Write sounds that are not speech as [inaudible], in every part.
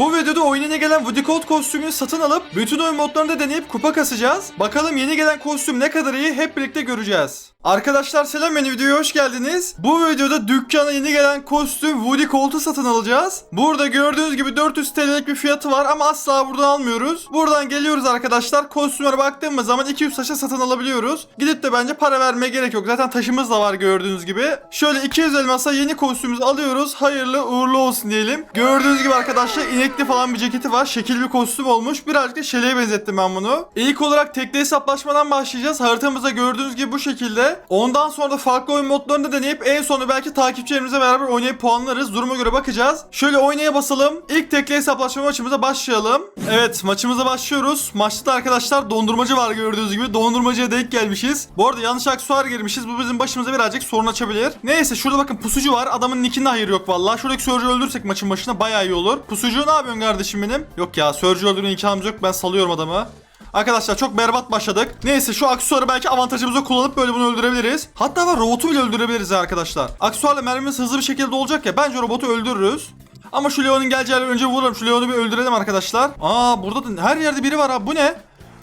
Bu videoda oyuna gelen Woody Colt kostümünü satın alıp bütün oyun modlarında deneyip kupa kasacağız. Bakalım yeni gelen kostüm ne kadar iyi hep birlikte göreceğiz. Arkadaşlar selam yeni videoya hoş geldiniz. Bu videoda dükkana yeni gelen kostüm Woody Colt'u satın alacağız. Burada gördüğünüz gibi 400 TL'lik bir fiyatı var ama asla buradan almıyoruz. Buradan geliyoruz arkadaşlar. Kostümlere baktığımız zaman 200 taşa satın alabiliyoruz. Gidip de bence para vermeye gerek yok. Zaten taşımız da var gördüğünüz gibi. Şöyle 200 elmasa yeni kostümümüzü alıyoruz. Hayırlı uğurlu olsun diyelim. Gördüğünüz gibi arkadaşlar inekli falan bir ceketi var. Şekil bir kostüm olmuş. Birazcık da şeleğe benzettim ben bunu. İlk olarak tekli hesaplaşmadan başlayacağız. Haritamızda gördüğünüz gibi bu şekilde. Ondan sonra da farklı oyun modlarını da deneyip en sonu belki takipçilerimizle beraber oynayıp puanlarız. Duruma göre bakacağız. Şöyle oynaya basalım. İlk tekli hesaplaşma maçımıza başlayalım. Evet maçımıza başlıyoruz. Maçta da arkadaşlar dondurmacı var gördüğünüz gibi. Dondurmacıya denk gelmişiz. Bu arada yanlış aksesuar girmişiz. Bu bizim başımıza birazcık sorun açabilir. Neyse şurada bakın pusucu var. Adamın nickinde hayır yok vallahi. Şuradaki Surge'ü öldürsek maçın başına bayağı iyi olur. Pusucu ne yapıyorsun kardeşim benim? Yok ya Surge'ü öldürme imkanımız yok. Ben salıyorum adamı. Arkadaşlar çok berbat başladık. Neyse şu aksesuarı belki avantajımıza kullanıp böyle bunu öldürebiliriz. Hatta var robotu bile öldürebiliriz arkadaşlar. Aksesuarla mermimiz hızlı bir şekilde olacak ya. Bence robotu öldürürüz. Ama şu Leon'un geleceği yerden önce vuralım. Şu Leon'u bir öldürelim arkadaşlar. Aa burada da her yerde biri var abi. Bu ne?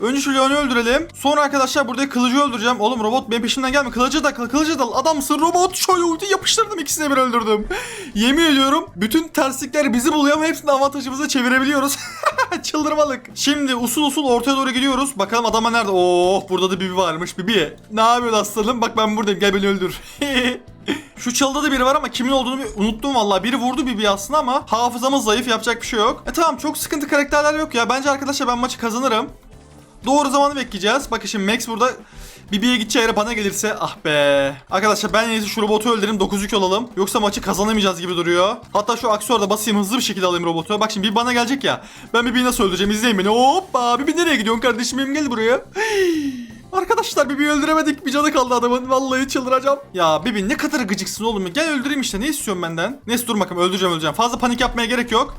Önce şu Leon'u öldürelim. Sonra arkadaşlar burada kılıcı öldüreceğim. Oğlum robot benim peşimden gelme. Kılıcı da kılıcı da adamsın robot. Şöyle ulti yapıştırdım ikisini bir öldürdüm. [laughs] Yemin ediyorum bütün terslikler bizi buluyor ama hepsini avantajımıza çevirebiliyoruz. [laughs] Çıldırmalık. Şimdi usul usul ortaya doğru gidiyoruz. Bakalım adama nerede? Oh burada da Bibi varmış. Bibi. Ne yapıyorsun aslanım? Bak ben buradayım. Gel beni öldür. [laughs] Şu çalıda da biri var ama kimin olduğunu bir unuttum vallahi. Biri vurdu Bibi aslında ama hafızamız zayıf yapacak bir şey yok. E tamam çok sıkıntı karakterler yok ya. Bence arkadaşlar ben maçı kazanırım. Doğru zamanı bekleyeceğiz. Bakın şimdi Max burada Bibi'ye gideceği yere bana gelirse ah be. Arkadaşlar ben en iyisi şu robotu öldüreyim 9 yük alalım. Yoksa maçı kazanamayacağız gibi duruyor. Hatta şu aksesuarı da basayım hızlı bir şekilde alayım robotu. Bak şimdi Bibi bana gelecek ya. Ben Bibi'yi nasıl öldüreceğim izleyin beni. Hoppa Bibi nereye gidiyorsun kardeşim benim gel buraya. [gasps] Arkadaşlar Bibi'yi öldüremedik. Bir canı kaldı adamın. Vallahi çıldıracağım. Ya Bibi ne kadar gıcıksın oğlum. Gel öldüreyim işte. Ne istiyorsun benden? Neyse dur bakalım öldüreceğim öldüreceğim. Fazla panik yapmaya gerek yok.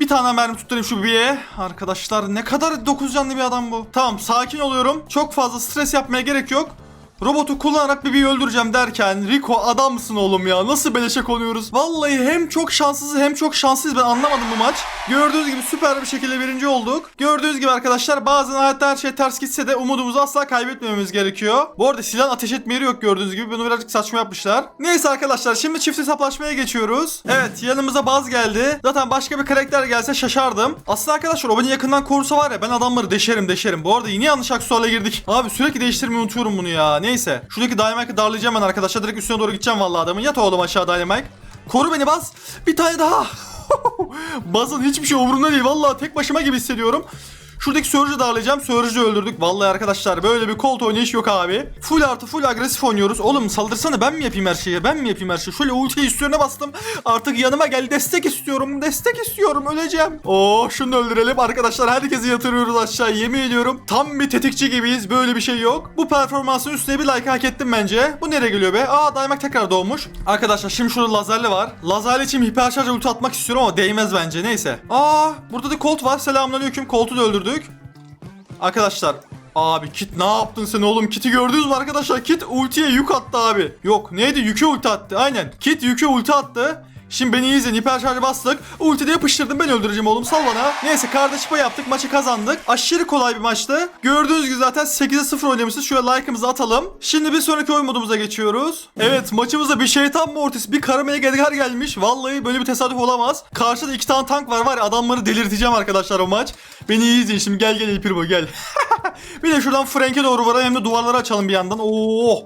Bir tane mermi tutturayım şu Bibi'ye. Arkadaşlar ne kadar 9 canlı bir adam bu. Tamam sakin oluyorum. Çok fazla stres yapmaya gerek yok. Robotu kullanarak Bibi'yi öldüreceğim derken Rico adamsın oğlum ya. Nasıl beleşe konuyoruz? Vallahi hem çok şanssız hem çok şanssız ben anlamadım bu maç. Gördüğünüz gibi süper bir şekilde birinci olduk. Gördüğünüz gibi arkadaşlar bazen hayatta her şey ters gitse de umudumuzu asla kaybetmememiz gerekiyor. Bu arada silah ateş etme yeri yok gördüğünüz gibi. Bunu birazcık saçma yapmışlar. Neyse arkadaşlar şimdi çift hesaplaşmaya geçiyoruz. Evet yanımıza Baz geldi. Zaten başka bir karakter gelse şaşardım. Aslında arkadaşlar o yakından korusa var ya ben adamları deşerim deşerim. Bu arada yine yanlış aksesuarla girdik. Abi sürekli değiştirmeyi unutuyorum bunu ya. Neyse. Şuradaki Dynamite'ı darlayacağım ben arkadaşlar. Direkt üstüne doğru gideceğim vallahi adamın. Yat oğlum aşağı Dynamite. Koru beni Baz. Bir tane daha. [laughs] Bazın hiçbir şey umurumda değil. Vallahi tek başıma gibi hissediyorum. Şuradaki Surge'ı darlayacağım. Surge'ı öldürdük. Vallahi arkadaşlar böyle bir Colt oynayış yok abi. Full artı full agresif oynuyoruz. Oğlum saldırsana ben mi yapayım her şeyi? Ben mi yapayım her şeyi? Şöyle ultiyi üstüne bastım. Artık yanıma gel. Destek istiyorum. Destek istiyorum. Öleceğim. Oo şunu öldürelim. Arkadaşlar herkesi yatırıyoruz aşağı. Yemin ediyorum. Tam bir tetikçi gibiyiz. Böyle bir şey yok. Bu performansın üstüne bir like hak ettim bence. Bu nereye geliyor be? Aa Daymak tekrar doğmuş. Arkadaşlar şimdi şurada lazerli var. Lazerli için hiper şarj ulti atmak istiyorum ama değmez bence. Neyse. Aa burada da Colt var. Selamünaleyküm. Colt'u da öldürdük. Arkadaşlar Abi Kit ne yaptın sen oğlum? Kit'i gördünüz mü arkadaşlar? Kit ultiye yük attı abi. Yok neydi? Yüke ulti attı. Aynen. Kit yüke ulti attı. Şimdi beni izleyin. Hiper şarjı bastık. Ultide yapıştırdım. Ben öldüreceğim oğlum. Sal. Neyse kardeş payı yaptık. Maçı kazandık. Aşırı kolay bir maçtı. Gördüğünüz gibi zaten 8'e 0 oynamışız. Şöyle like'ımızı atalım. Şimdi bir sonraki oyun modumuza geçiyoruz. Evet maçımızda bir şeytan mortis, bir karamele Edgar gelmiş. Vallahi böyle bir tesadüf olamaz. Karşıda iki tane tank var var ya adamları delirteceğim arkadaşlar o maç. Beni izleyin şimdi gel gel El Primo gel. [laughs] [laughs] bir de şuradan Frank'e doğru varalım hem de duvarları açalım bir yandan. Oo!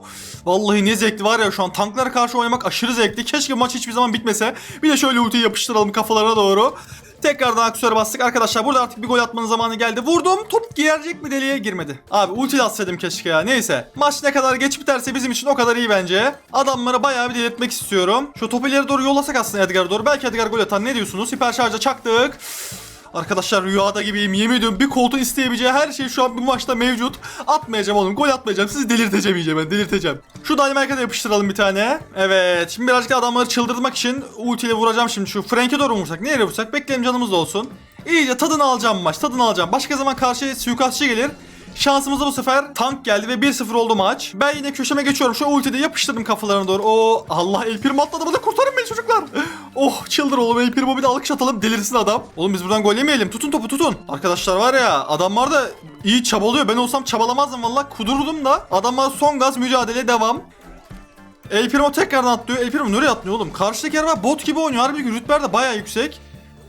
Vallahi ne zevkli var ya şu an tanklara karşı oynamak aşırı zevkli. Keşke maç hiçbir zaman bitmese. Bir de şöyle ultiyi yapıştıralım kafalarına doğru. Tekrardan aksiyona bastık. Arkadaşlar burada artık bir gol atmanın zamanı geldi. Vurdum. Top girecek mi deliğe girmedi. Abi ulti atsaydım keşke ya. Neyse. Maç ne kadar geç biterse bizim için o kadar iyi bence. Adamları bayağı bir delirtmek istiyorum. Şu topu ileri doğru yollasak aslında Edgar'a doğru. Belki Edgar gol atar. Ne diyorsunuz? Hiper şarja çaktık. Arkadaşlar rüyada gibiyim yemin ediyorum bir koltuğu isteyebileceği her şey şu an bu maçta mevcut. Atmayacağım oğlum gol atmayacağım sizi delirteceğim iyice ben delirteceğim. Şu Dynamite'a da yapıştıralım bir tane. Evet şimdi birazcık da adamları çıldırtmak için ultiyle vuracağım şimdi şu Frank'e doğru vursak nereye vursak bekleyelim canımız da olsun. İyice tadını alacağım maç tadını alacağım. Başka zaman karşıya suikastçı gelir. Şansımıza bu sefer tank geldi ve 1-0 oldu maç. Ben yine köşeme geçiyorum. Şu ultide yapıştırdım kafalarına doğru. Oo Allah El Primo atladı bana kurtarın beni çocuklar. Oh çıldır oğlum El Primo bir de alkış atalım delirsin adam. Oğlum biz buradan gol yemeyelim. Tutun topu tutun. Arkadaşlar var ya adamlar da iyi çabalıyor. Ben olsam çabalamazdım valla. Kudururdum da. Adamlar son gaz mücadele devam. El Primo tekrardan atlıyor. El Primo nereye atlıyor oğlum? Karşıdaki araba bot gibi oynuyor. Harbi rütber de baya yüksek.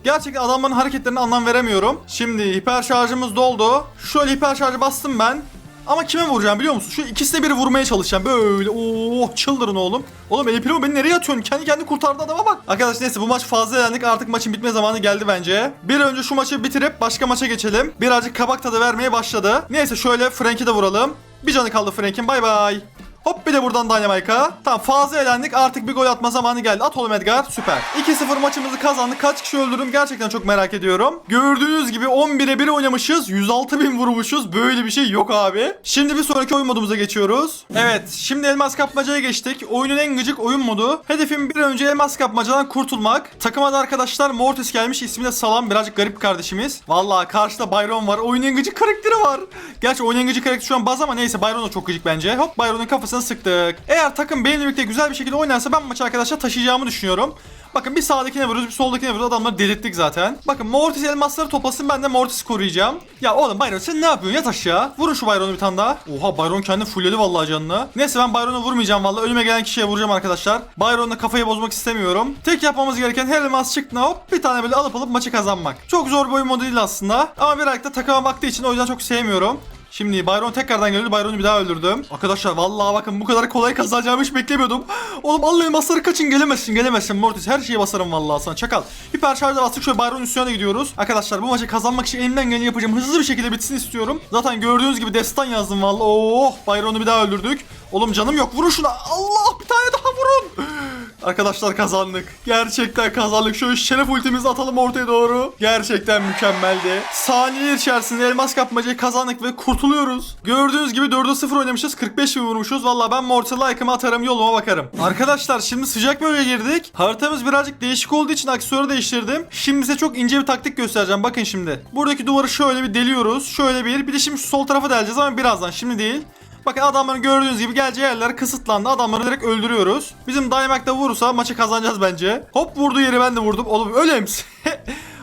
Gerçekten adamların hareketlerine anlam veremiyorum. Şimdi hiper şarjımız doldu. Şöyle hiper şarjı bastım ben. Ama kime vuracağım biliyor musun? Şu ikisine biri vurmaya çalışacağım. Böyle oh çıldırın oğlum. Oğlum El Primo beni nereye atıyorsun? Kendi kendini kurtardı adama bak. Arkadaşlar neyse bu maç fazla eğlendik. Artık maçın bitme zamanı geldi bence. Bir önce şu maçı bitirip başka maça geçelim. Birazcık kabak tadı vermeye başladı. Neyse şöyle Frank'i de vuralım. Bir canı kaldı Frank'in. Bay bay. Hop bir de buradan Dynamite'a. Tamam fazla eğlendik artık bir gol atma zamanı geldi. At oğlum Edgar süper. 2-0 maçımızı kazandık. Kaç kişi öldürdüm gerçekten çok merak ediyorum. Gördüğünüz gibi 11'e 1 oynamışız. 106 bin vurmuşuz. Böyle bir şey yok abi. Şimdi bir sonraki oyun modumuza geçiyoruz. Evet şimdi elmas kapmacaya geçtik. Oyunun en gıcık oyun modu. Hedefim bir önce elmas kapmacadan kurtulmak. Takıma da arkadaşlar Mortis gelmiş. İsmi de Salam. Birazcık garip kardeşimiz. Vallahi karşıda Byron var. Oyunun en gıcık karakteri var. Gerçi oyunun en gıcık karakteri şu an baz ama neyse Byron da çok gıcık bence. Hop Byron'un kafasını sıktık. Eğer takım benimle birlikte güzel bir şekilde oynarsa ben maçı arkadaşlar taşıyacağımı düşünüyorum. Bakın bir sağdakine vuruyoruz bir soldakine vuruyoruz adamları delirttik zaten. Bakın Mortis elmasları toplasın ben de Mortis koruyacağım. Ya oğlum Byron sen ne yapıyorsun yat aşağı. Vurun şu Byron'u bir tane daha. Oha Byron kendi fullledi vallahi canını. Neyse ben Byron'u vurmayacağım vallahi önüme gelen kişiye vuracağım arkadaşlar. Byron'la kafayı bozmak istemiyorum. Tek yapmamız gereken her elmas çıktı hop bir tane böyle alıp alıp maçı kazanmak. Çok zor bir oyun modu değil aslında. Ama birazcık da takıma baktığı için o yüzden çok sevmiyorum. Şimdi Byron tekrardan geliyor. Byron'u bir daha öldürdüm. Arkadaşlar vallahi bakın bu kadar kolay kazanacağımı hiç beklemiyordum. Oğlum Allah'ım elmasları kaçın gelemezsin gelemezsin Mortis. Her şeye basarım vallahi sana çakal. Hiper şarjda bastık şöyle Byron üstüne gidiyoruz. Arkadaşlar bu maçı kazanmak için elimden geleni yapacağım. Hızlı bir şekilde bitsin istiyorum. Zaten gördüğünüz gibi destan yazdım vallahi. Oh Byron'u bir daha öldürdük. Oğlum canım yok vurun şuna. Allah bir tane daha vurun. Arkadaşlar kazandık. Gerçekten kazandık. Şöyle şeref ultimizi atalım ortaya doğru. Gerçekten mükemmeldi. Saniyeler içerisinde elmas kapmacayı kazandık ve kurtuluyoruz. Gördüğünüz gibi 4'e 0 oynamışız. 45 bin vurmuşuz. Valla ben Mortal like'ımı atarım yoluma bakarım. Arkadaşlar şimdi sıcak bölgeye girdik. Haritamız birazcık değişik olduğu için aksiyonu değiştirdim. Şimdi size çok ince bir taktik göstereceğim. Bakın şimdi. Buradaki duvarı şöyle bir deliyoruz. Şöyle bir. Bir de şimdi sol tarafa deleceğiz ama birazdan. Şimdi değil. Bakın adamların gördüğünüz gibi geleceği yerler kısıtlandı. Adamları direkt öldürüyoruz. Bizim Dynamite da vurursa maçı kazanacağız bence. Hop vurduğu yeri ben de vurdum. Oğlum öyle misin? [laughs]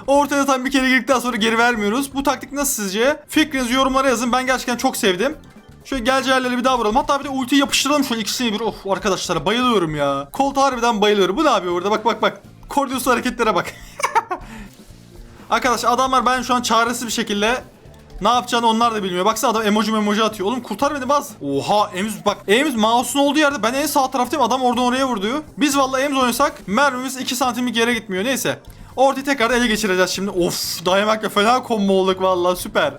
Ortaya tam bir kere girdikten sonra geri vermiyoruz. Bu taktik nasıl sizce? Fikrinizi yorumlara yazın. Ben gerçekten çok sevdim. Şöyle geleceği yerlere bir daha vuralım. Hatta bir de ultiyi yapıştıralım şöyle ikisini bir. Of arkadaşlar bayılıyorum ya. Colt harbiden bayılıyorum. Bu ne yapıyor burada? Bak bak bak. Cordius hareketlere bak. [laughs] Arkadaşlar adamlar ben şu an çaresiz bir şekilde ne yapacağını onlar da bilmiyor. Baksana adam emoji emoji atıyor. Oğlum kurtar beni baz. Oha Ems bak. Ems mouse'un olduğu yerde ben en sağ taraftayım. Adam oradan oraya vurdu. Biz vallahi Ems oynasak mermimiz 2 santimlik yere gitmiyor. Neyse. Ortayı tekrar ele geçireceğiz şimdi. Of dayamakla fena combo olduk vallahi süper.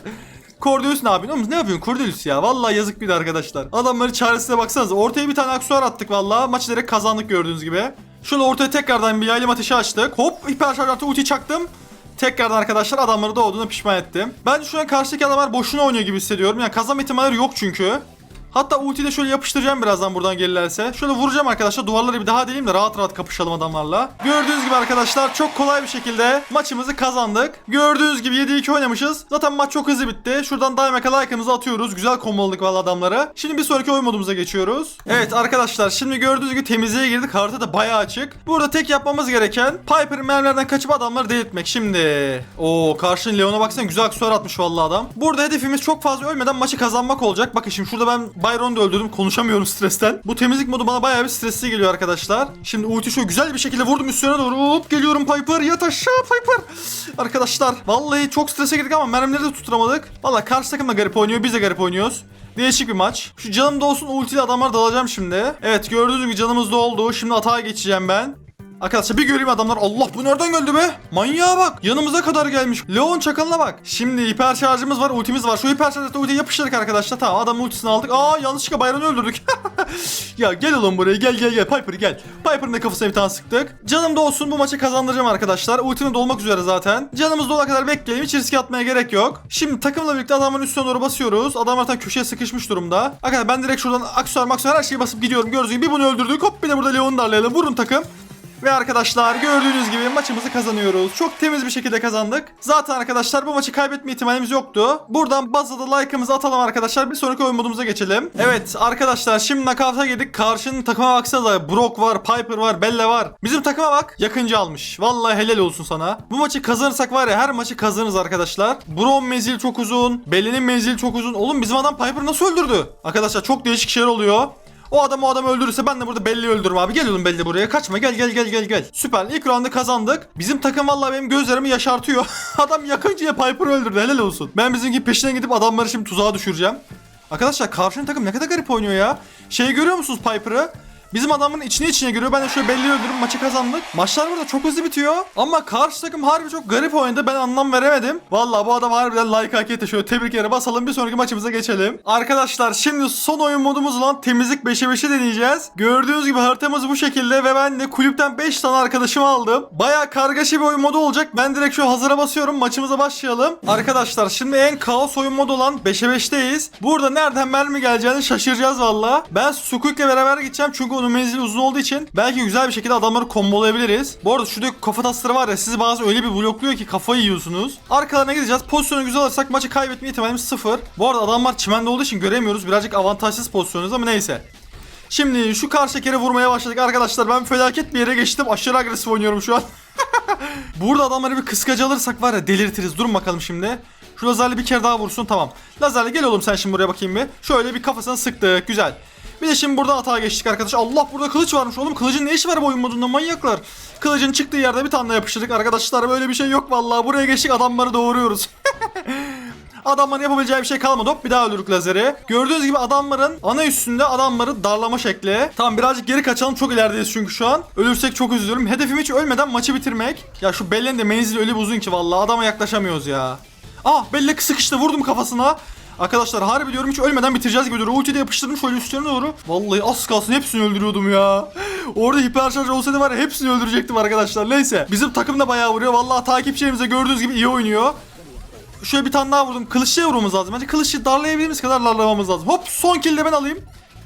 Cordelius ne yapıyorsun? Ne yapıyorsun Cordelius ya? Vallahi yazık bir de arkadaşlar. Adamları çaresine baksanıza. Ortaya bir tane aksuar attık vallahi. Maçı direkt kazandık gördüğünüz gibi. Şöyle ortaya tekrardan bir yaylım ateşi açtık. Hop hiper şarj artı ulti çaktım. Tekrardan arkadaşlar adamları doğduğuna pişman ettim. Ben şu an karşıdaki adamlar boşuna oynuyor gibi hissediyorum. Yani kazanma ihtimalleri yok çünkü. Hatta ultiyi de şöyle yapıştıracağım birazdan buradan gelirlerse. Şöyle vuracağım arkadaşlar. Duvarları bir daha deleyim de rahat rahat kapışalım adamlarla. Gördüğünüz gibi arkadaşlar çok kolay bir şekilde maçımızı kazandık. Gördüğünüz gibi 7-2 oynamışız. Zaten maç çok hızlı bitti. Şuradan Dynamite like'ımızı atıyoruz. Güzel komboladık valla adamlara. Şimdi bir sonraki oyun modumuza geçiyoruz. Evet arkadaşlar şimdi gördüğünüz gibi temizliğe girdik. Harita da bayağı açık. Burada tek yapmamız gereken Piper'ın mermilerden kaçıp adamları delirtmek. Şimdi o karşının Leon'a baksana güzel aksesuar atmış vallahi adam. Burada hedefimiz çok fazla ölmeden maçı kazanmak olacak. Bakın şimdi şurada ben Byron'u da öldürdüm. Konuşamıyorum stresten. Bu temizlik modu bana bayağı bir stresli geliyor arkadaşlar. Şimdi ulti şöyle güzel bir şekilde vurdum üstüne doğru. Hop geliyorum Piper. Yat aşağı Piper. Arkadaşlar vallahi çok strese girdik ama mermileri de tutturamadık. Vallahi karşı takım da garip oynuyor. Biz de garip oynuyoruz. Değişik bir maç. Şu canım da olsun ultiyle adamlar dalacağım şimdi. Evet gördüğünüz gibi canımız doldu. Şimdi atağa geçeceğim ben. Arkadaşlar bir göreyim adamlar. Allah bu nereden geldi be? Manyağa bak. Yanımıza kadar gelmiş. Leon çakalına bak. Şimdi hiper şarjımız var, ultimiz var. Şu hiper şarjda ultiyi yapıştırdık arkadaşlar. Tamam adamın ultisini aldık. Aa yanlışlıkla Byron'u öldürdük. [laughs] ya gel oğlum buraya. Gel gel gel. Piper gel. Piper'ın da kafasına bir tane sıktık. Canım da olsun bu maçı kazandıracağım arkadaşlar. Ultimi dolmak üzere zaten. Canımız dolana kadar bekleyelim. Hiç riske atmaya gerek yok. Şimdi takımla birlikte adamın üstüne doğru basıyoruz. Adam zaten köşeye sıkışmış durumda. Arkadaşlar ben direkt şuradan aksesuar maksuar her şeyi basıp gidiyorum. Gördüğünüz gibi bir bunu öldürdük. Hop bir de burada Leon'u darlayalım. Vurun takım. Ve arkadaşlar gördüğünüz gibi maçımızı kazanıyoruz. Çok temiz bir şekilde kazandık. Zaten arkadaşlar bu maçı kaybetme ihtimalimiz yoktu. Buradan bazda da like'ımızı atalım arkadaşlar. Bir sonraki oyun modumuza geçelim. Evet arkadaşlar şimdi nakavta girdik. Karşının takıma baksanıza. Brock var, Piper var, Bella var. Bizim takıma bak. Yakıncı almış. Vallahi helal olsun sana. Bu maçı kazanırsak var ya her maçı kazanırız arkadaşlar. Brock'un menzili çok uzun. Bella'nın menzili çok uzun. Oğlum bizim adam Piper nasıl öldürdü? Arkadaşlar çok değişik şeyler oluyor. O adam o adamı öldürürse ben de burada Belli'yi öldürürüm abi. Gel oğlum Belli buraya. Kaçma gel gel gel gel gel. Süper. İlk roundu kazandık. Bizim takım vallahi benim gözlerimi yaşartıyor. [laughs] adam yakıncıya Piper'ı öldürdü. Helal olsun. Ben bizimki peşine gidip adamları şimdi tuzağa düşüreceğim. Arkadaşlar karşının takım ne kadar garip oynuyor ya. Şeyi görüyor musunuz Piper'ı? Bizim adamın içine içine giriyor. Ben de şöyle belli öldürüp maçı kazandık. Maçlar burada çok hızlı bitiyor. Ama karşı takım harbi çok garip oynadı. Ben anlam veremedim. Vallahi bu adam harbiden like hak etti. Şöyle tebrik yere basalım. Bir sonraki maçımıza geçelim. Arkadaşlar şimdi son oyun modumuz olan temizlik 5'e 5'e deneyeceğiz. Gördüğünüz gibi haritamız bu şekilde ve ben de kulüpten 5 tane arkadaşımı aldım. Baya kargaşa bir oyun modu olacak. Ben direkt şu hazıra basıyorum. Maçımıza başlayalım. Arkadaşlar şimdi en kaos oyun modu olan 5'e 5'teyiz. Burada nereden mermi geleceğini şaşıracağız valla. Ben Sukuk'le beraber gideceğim çünkü onun menzili uzun olduğu için belki güzel bir şekilde adamları kombolayabiliriz. Bu arada şurada kafa tasları var ya sizi bazı öyle bir blokluyor ki kafayı yiyorsunuz. Arkalarına gideceğiz. Pozisyonu güzel alırsak maçı kaybetme ihtimalimiz sıfır. Bu arada adamlar çimende olduğu için göremiyoruz. Birazcık avantajsız pozisyonuz ama neyse. Şimdi şu karşı kere vurmaya başladık arkadaşlar. Ben felaket bir yere geçtim. Aşırı agresif oynuyorum şu an. [laughs] Burada adamları bir kıskacı alırsak var ya delirtiriz. Durun bakalım şimdi. Şu lazerle bir kere daha vursun tamam. Lazerle gel oğlum sen şimdi buraya bakayım bir. Şöyle bir kafasına sıktık güzel. Bir de şimdi burada hata geçtik arkadaş. Allah burada kılıç varmış oğlum. Kılıcın ne işi var bu oyun modunda manyaklar. Kılıcın çıktığı yerde bir tane yapıştırdık arkadaşlar. Böyle bir şey yok vallahi. Buraya geçtik adamları doğuruyoruz. [laughs] Adamların yapabileceği bir şey kalmadı. Hop bir daha öldürdük lazeri. Gördüğünüz gibi adamların ana üstünde adamları darlama şekli. Tamam birazcık geri kaçalım. Çok ilerideyiz çünkü şu an. Ölürsek çok üzülürüm. Hedefim hiç ölmeden maçı bitirmek. Ya şu Belle'nin de menzili öyle bir uzun ki vallahi adama yaklaşamıyoruz ya. Ah Belle sıkıştı vurdum kafasına. Arkadaşlar harbi diyorum hiç ölmeden bitireceğiz gibi duruyor. Ultiyi de yapıştırdım şöyle üstlerine doğru. Vallahi az kalsın hepsini öldürüyordum ya. Orada hiperşarj olsaydı var ya hepsini öldürecektim arkadaşlar. Neyse bizim takım da bayağı vuruyor. Vallahi takipçilerimize gördüğünüz gibi iyi oynuyor. Şöyle bir tane daha vurdum. Kılıçlıya vurmamız lazım. Bence kılıçlı darlayabildiğimiz kadar darlamamız lazım. Hop son kill de ben alayım.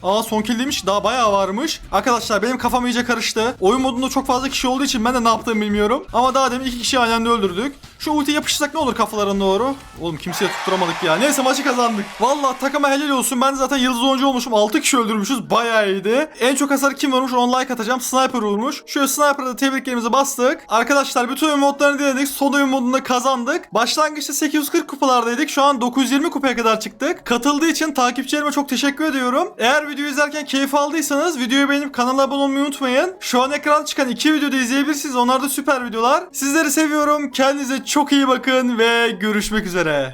Aa son kill demiş. Daha bayağı varmış. Arkadaşlar benim kafam iyice karıştı. Oyun modunda çok fazla kişi olduğu için ben de ne yaptığımı bilmiyorum. Ama daha demin iki kişi aynı öldürdük. Şu ulti yapıştırsak ne olur kafalarına doğru? Oğlum kimseye tutturamadık ya. Neyse maçı kazandık. Vallahi takıma helal olsun. Ben zaten yıldız oyuncu olmuşum. 6 kişi öldürmüşüz. Bayağı iyiydi. En çok hasar kim vurmuş? On like atacağım. Sniper vurmuş. Şöyle sniper'da da tebriklerimizi bastık. Arkadaşlar bütün oyun modlarını denedik. Son oyun modunda kazandık. Başlangıçta 840 kupalardaydık. Şu an 920 kupaya kadar çıktık. Katıldığı için takipçilerime çok teşekkür ediyorum. Eğer videoyu izlerken keyif aldıysanız videoyu beğenip kanala abone olmayı unutmayın. Şu an ekranda çıkan iki videoda izleyebilirsiniz. Onlar da süper videolar. Sizleri seviyorum. Kendinize çok iyi bakın ve görüşmek üzere.